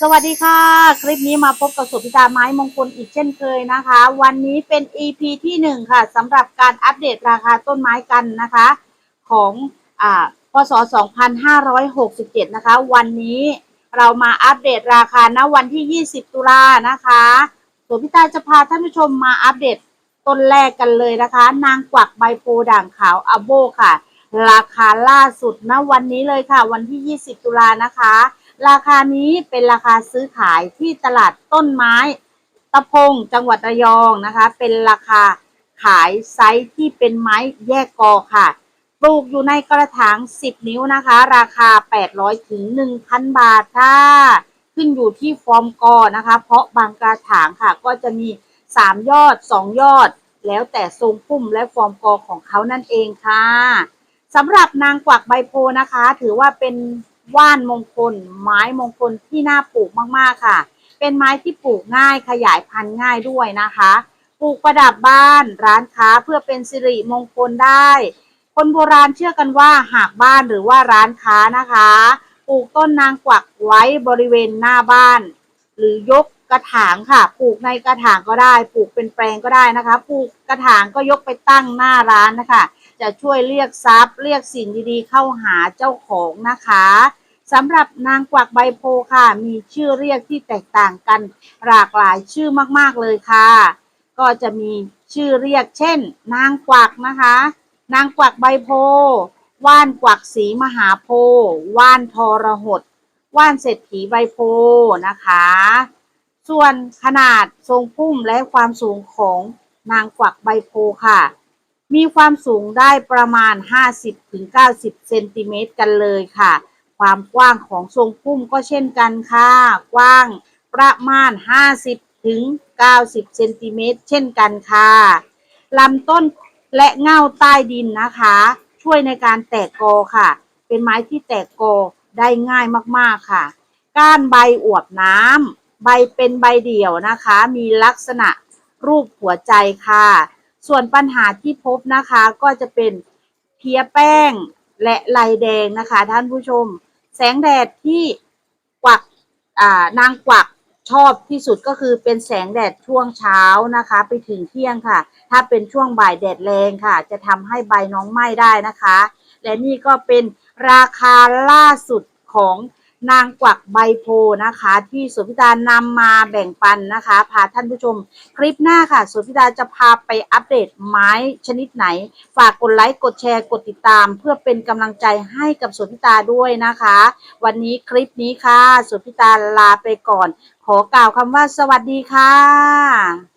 สวัสดีค่ะ คลิปนี้มาพบกับสุพิตาไม้มงคลอีกเช่นเคยนะคะ วันนี้เป็น EP ที่หนึ่งค่ะสำหรับการอัปเดตราคาต้นไม้กันนะคะ ของอ่าพศ 2567 นะคะ วันนี้เรามาอัปเดตราคาณวันที่ 20 ตุลานะคะสุพิตาจะพาท่านผู้ชมมาอัปเดตต้นแรกกันเลยนะคะ นางกวักใบโพด่างขาวอโบค่ะ ราคาล่าสุดณวันนี้เลยค่ะ วันที่ 20 ตุลานะคะ ราคานี้เป็นราคาซื้อขายที่ตลาดต้นไม้ ตะพงจังหวัดระยองนะคะ เป็นราคาขายไซส์ที่เป็นไม้แยกกอค่ะ ปลูกอยู่ในกระถาง 10 นิ้วนะคะ ราคา 800ถึง1,000 บาทค่ะ ขึ้นอยู่ที่ฟอร์มกอนะคะ เพราะบางกระถางค่ะ ก็จะมี 3 ยอด 2 ยอด แล้วแต่ทรงพุ่มและฟอร์มกอของเขานั่นเองค่ะสำหรับนางกวักใบโพนะคะ ถือว่าเป็น ว่านมงคล ไม้มงคลที่น่าปลูกมากๆค่ะ เป็นไม้ที่ปลูกง่ายขยายพันธุ์ง่ายด้วยนะคะ ปลูกประดับบ้านร้านค้าเพื่อเป็นสิริมงคลได้ คนโบราณเชื่อกันว่าหากบ้านหรือว่าร้านค้านะคะ ปลูกต้นนางกวักไว้บริเวณหน้าบ้าน หรือยกกระถางค่ะ ปลูกในกระถางก็ได้ ปลูกเป็นแปลงก็ได้นะคะ ปลูกกระถางก็ยกไปตั้งหน้าร้านนะคะ จะช่วยเรียกทรัพย์ เรียกสิ่งดีๆ เข้าหาเจ้าของนะคะ สำหรับนางกวักใบโพค่ะ มีชื่อเรียกที่แตกต่างกัน หลากหลายชื่อมากๆเลยค่ะ ก็จะมีชื่อเรียกเช่น นางกวักนะคะ นางกวักใบโพ ว่านกวักสีมหาโพ ว่านทรหด ว่านเศรษฐีใบโพนะคะ ส่วนขนาดทรงพุ่มและความสูงของนางกวักใบโพค่ะ มีความสูงได้ประมาณ 50-90 เซนติเมตรกันเลยค่ะ ความกว้างของทรงพุ่มก็เช่นกันค่ะ กว้างประมาณ 50-90 เซนติเมตรเช่นกันค่ะลำต้นและเง่าใต้ดินนะคะ ช่วยในการแตกกอค่ะ เป็นไม้ที่แตกกอได้ง่ายมากๆค่ะ ก้านใบอวบน้ำใบเป็นใบเดี่ยวนะคะ มีลักษณะรูปหัวใจค่ะ ส่วนปัญหาที่พบนะคะก็จะเป็นเพี้ยแป้งและลายแดงนะคะท่านผู้ชม แสงแดดที่กวักอ่านางกวักชอบที่สุดก็คือเป็นแสงแดดช่วงเช้านะคะ ไปถึงเที่ยงค่ะ ถ้าเป็นช่วงบ่ายแดดแรงค่ะ จะทำให้ใบน้องไหม้ได้นะคะ และนี่ก็เป็นราคาล่าสุดของ นางกวักใบโพนะคะ ที่สุพิตานำมาแบ่งปันนะคะ พาท่านผู้ชมคลิปหน้าค่ะ สุพิตาจะพาไปอัปเดตไม้ชนิดไหน ฝากกดไลค์กดแชร์กดติดตาม เพื่อเป็นกำลังใจให้กับสุพิตาด้วยนะคะ วันนี้คลิปนี้ค่ะ สุพิตาลาไปก่อน ขอกล่าวคำว่าสวัสดีค่ะ